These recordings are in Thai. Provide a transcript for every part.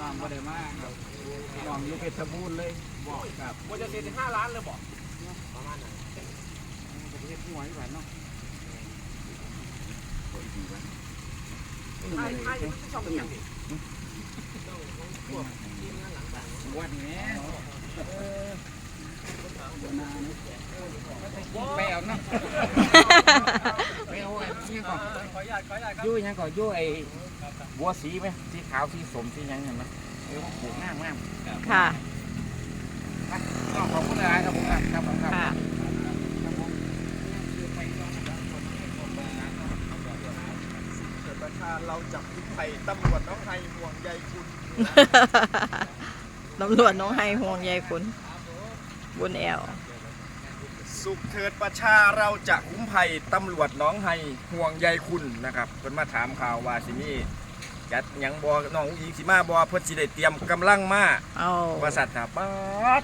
น้องบ่ได้มาครับน้องอยู่เพชรบูรณ์เลยบอกครับว่าจะเซ็นห้าล้านเลยบอกประมาณนั้นประเทศหวยหวานเนาะใช่ใช่ยังไม่ชอบเป็นอย่างนี้วันนี้ ไปเอาเนาะไปเอาไอ้นี่ก่อนขออนุญาตขออนุญาตครับยู่ยังก่อนยู่ไอ้บัวสีไหมสีขาวสีสมสียังเห็นไหมเออปลูกงามงามค่ะต้องขอบคุณอะไรครับผมครับครับผมครับค่ะเกิดประชาเราจับพิไทยตำรวจน้องไฮห่วงใยคุณตำรวจน้องให้ห่วงใยคุณ บุญแอลสุขเถิดประชาเราจะคุ้มภัยตำรวจน้องไฮห่วงใยคุณนะครับเพิ่นมาถามข่าวว่าสิมีจัดหยังบ่น้องอุ้งอิงสิมาบ่เพิ่นสิได้เตรียมกำลังมาเอาว่าสัตว์ครับป๊าด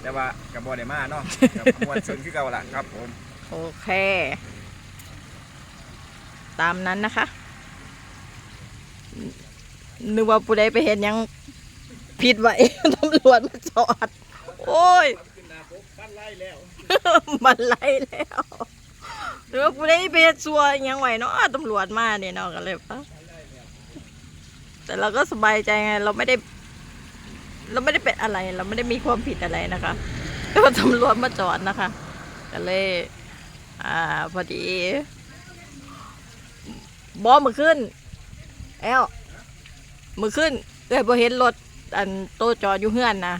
แต่ว่ากับ่ได้มาเนาะกับมวลซืนคือเก่าล่ะครับผมโอเค ตามนั้นนะคะนึกว่าผู้ใดไปเห็นหยังผิดไว้ตำรวจมาจอด โอ้ยบ้านไล่แล้วมันไล่แล้วหรือว่าผู้ใดไปเฮ็ดซัวยังไหวเนาะตำรวจมาเนี่ยเนาะกันเลยปะแต่เราก็สบายใจไง เราไม่ได้ เราไม่ได้เป็นอะไร เราไม่ได้มีความผิดอะไรนะคะก็ตำรวจมาจอดนะคะก็เลย อ่า พอดีบอมือขึ้นแอลมือขึ้นเอ้ยพอเห็นรถอันโตจอดอยู่เฮือนนะ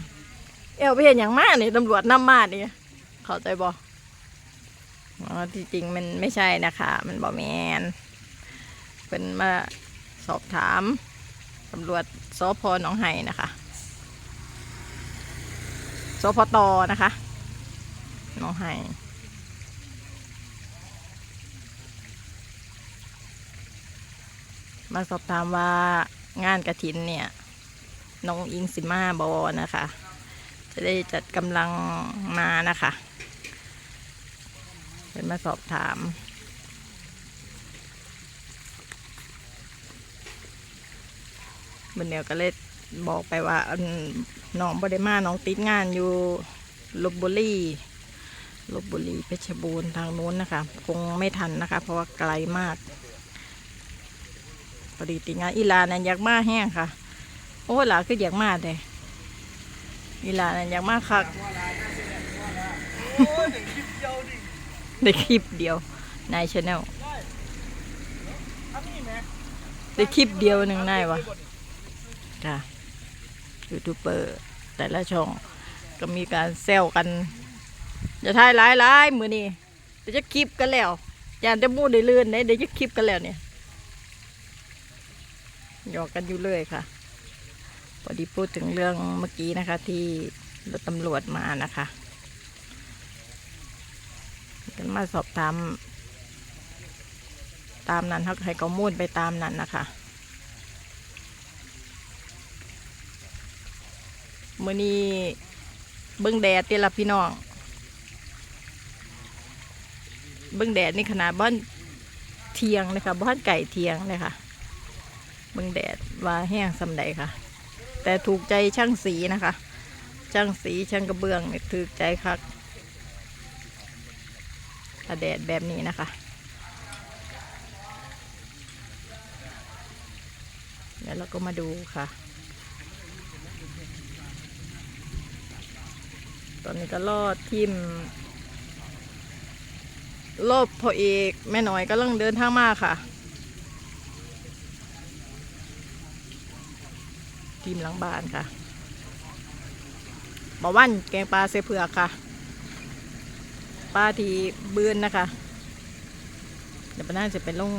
แอลไปเห็นอย่างมากนี่ตำรวจนำมานี่เข้าใจบออ๋อที่จริงมันไม่ใช่นะคะ มันบอแมนเป็นมาสอบถามตำรวจสพหนองไห้นะคะสพตนะคะหนองไห้มาสอบถามว่างานกระถินเนี่ยน้องอิงสิมาบอนะคะ จะได้จัดกำลังมานะคะเป็นมาสอบถาม บันเดียวก็เลยบอกไปว่าน้องบไดมาน้องติดงานอยู่ลบบุรีลบบุรีเพชรบูรณ์ทางนู้นนะคะ คงไม่ทันนะคะ เพราะว่าไกลมากพอดีติดงานอีลานั่นอยากมาแห้งค่ะ โอ้หลาคืออยากมาแต่ อีหลานั่นอยากมากคักได้คลิปเดียวในชาแนลได้คลิปเดียวหนึ่งนายวะค่ะยูทูบเบอร์แต่ละช่องก็มีการแซวกัน จะถ่ายหลายหลายๆมือนี่เดี๋ยวจะคลิปกันแล้วยานจะมูดได้เลื่อนได้เดี๋ยวจะคลิปกันแล้วเนี่ยหยอกกันอยู่เลยค่ะ พอดีพูดถึงเรื่องเมื่อกี้นะคะที่รถตำรวจมานะคะกันมาสอบถามตามนั้นเขาให้ข้อมูลไปตามนั้นนะคะมื่อนี้เบิ้งแดดเตีละพี่น้อง เบิ้งแดดนี่ขนาดบ้านเทียงเลยค่ะบ้านไก่เทียงเลยค่ะ เบิ่งแดดว่าแห้งสำใดค่ะ แต่ถูกใจช่างสีนะคะ ช่างสีช่างกระเบื้องเนี่ยถูกใจคักถ้าแดดแบบนี้นะคะเดี๋ยวเราก็มาดูค่ะ ตอนนี้ก็ลอดทิมรอบพอเอกแม่น้อยก็ลังเดินทางมาค่ะ ทีมหลังบ้านค่ะบาวันแกงปลาเสเผือกค่ะ ปลาทีเบือนนะคะ เดี๋ยวป้าน่าจะเป็นลง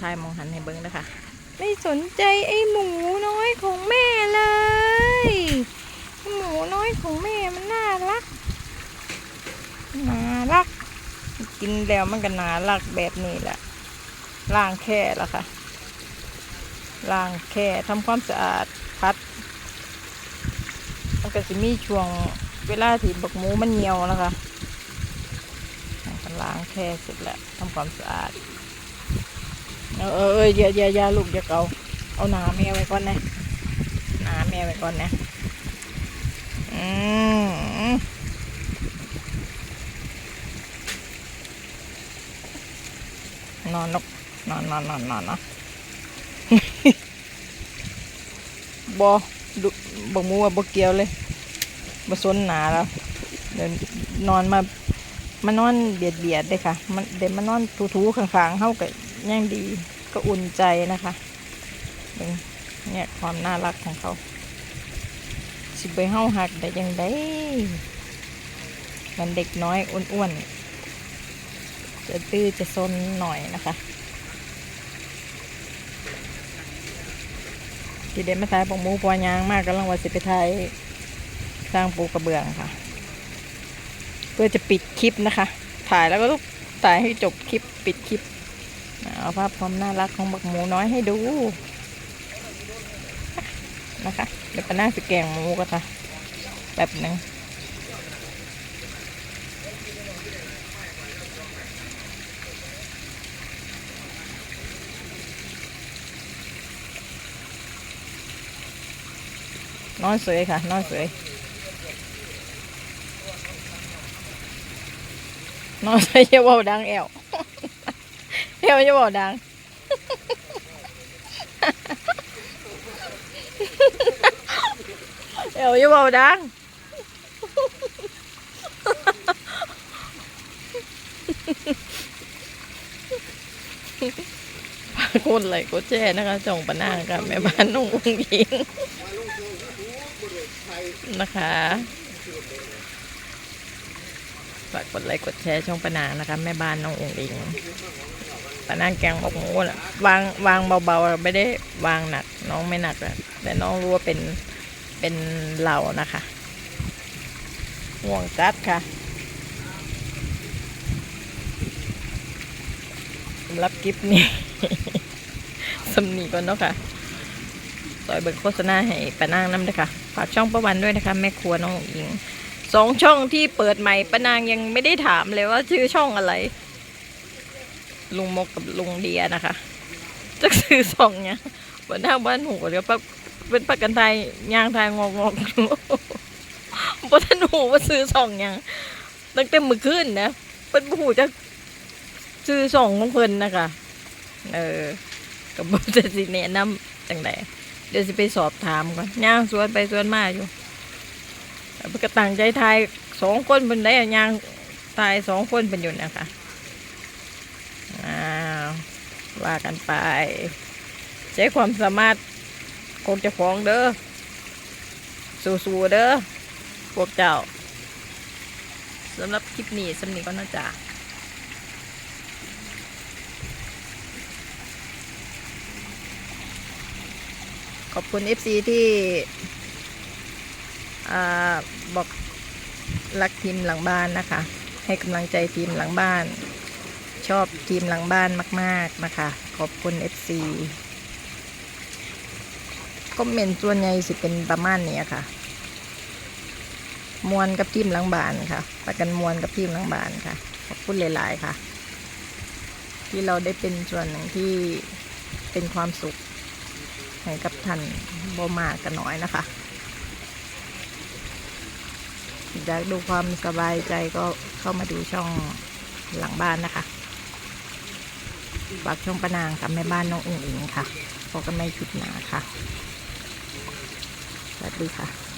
ทายมองหันให้เบิ้งนะคะ ไม่สนใจไอ้หมูน้อยของแม่เลย หมูน้อยของแม่มันน่ารัก น่ารัก กินแล้วมันก็น่ารักแบบนี้แหละล่างแค่ละค่ะล้างแค่ทำความสะอาด มันก็จะมีช่วงเวลาที่บักหมูมันเหี่ยวนะคะก็ล้างแค่เสร็จแล้วทำความสะอาดเออเออเอออย่าอย่าอย่าลูกอย่าเกาเอาหนาแม่ไว้ก่อนนะหนาแม่ไปก่อนนะอืมนอนนกนอนนอนนอนนอนนะบอ บอกมูว่าบเกียวเลยบสนหนาแล้วเดินนอนมามานอนเบียดเบียดเลยค่ะ มันเดี๋ยวมานอนถูๆข้างๆเข้ากับยังดีก็อุ่นใจนะคะเนี่ยความน่ารักของเขา สิไปเฮาหักได้ยังได้มันเด็กน้อยอ้วนๆจะตื้อจะซนหน่อยนะคะ ที่เดนมาถ่ายปองหมูปอยางมากก็ลังว่าสิไปถ่ายสร้างปูกระเบื้องค่ะ เพื่อจะปิดคลิปนะคะ ถ่ายแล้วก็ต้องถ่ายให้จบคลิปปิดคลิปเอาภาพความน่ารักของบักหมูน้อยให้ดูนะคะเดี๋ยวไปนั่งสแกงหมูกันค่ะแบบหนึ่ง น้อนสวยค่ะ น้อนสวยน้อนสวยอย่าบอกดังแอวแอวอย่าบอกดังเดี๋ยวอย่าบอกดังฝากกดไลกดแชร์นะคะจ่องปะนางกับแม่บ้านน้องอุ้งยิง นะคะฝากกดไลค์กดแชร์ช่องปนางนะคะ แม่บ้านน้ององอิงปนางแกงบอกหมูน่ะวางวางเบาๆไม่ได้วางหนัก น้องไม่หนักอะแต่น้องรู้ว่าเป็นเป็นเหล่านะคะห่วงกัดค่ะสำหรับคลิปนี้สำนีก่อนเนาะค่ะซอยเบิกโฆษณาให้ปะนางน้ำด้วยค่ะ ฝากช่องประวันด้วยนะคะ แม่ครัวน้องอิงสองช่องที่เปิดใหม่ปะนางยังไม่ได้ถามเลยว่าชื่อช่องอะไร ลุงมกกับลุงเดียนะคะจะซื้อสองเนี่ยบนหน้าบ้านหูเดี๋ยวปะเป็นประกันไทยยางไทยงอกงอกเพราะท่านหูว่าซื้อสองหยังตั้งแต่มือขึ้นนะเป็นหูจะซื้อสองของเพิ่นนะคะเออกับบจะสิแนะนำจังได เดี๋ยวสิไปสอบถามก่อนย่างสวนไปสวนมาอยู่แต่เพิ่นก็ตั้งใจทายสองคนเป็นได้ย่างทายสองคนเป็นอยู่นะคะอ้าวว่ากันไป ใช้ความสามารถคงจะฟ้องเด้อสู้ๆเด้อพวกเจ้าสำหรับคลิปนี้สำนีก็น่าจะ ขอบคุณ FC ที่อ่บอกรักทีมหลังบ้านนะคะ ให้กำลังใจทีมหลังบ้าน ชอบทีมหลังบ้านมาก ๆนะคะ ขอบคุณ FC คอมเมนต์ส่วนใหญ่สิเป็นประมาณนี้ค่ะ มวนกับทีมหลังบ้านค่ะประกันมวนกับทีมหลังบ้านค่ะ ขอบคุณหลาย ๆ ค่ะ ที่เราได้เป็นส่วนหนึ่งที่เป็นความสุข ให้กับท่านบ่มากกันน้อยนะคะอยากดูความสบายใจก็เข้ามาดูช่องหลังบ้านนะคะฝากช่องปะนางกับแม่บ้านน้องอุ๋งอิงค่ะพบกันในคลิปหน้าค่ะสวัสดีค่ะ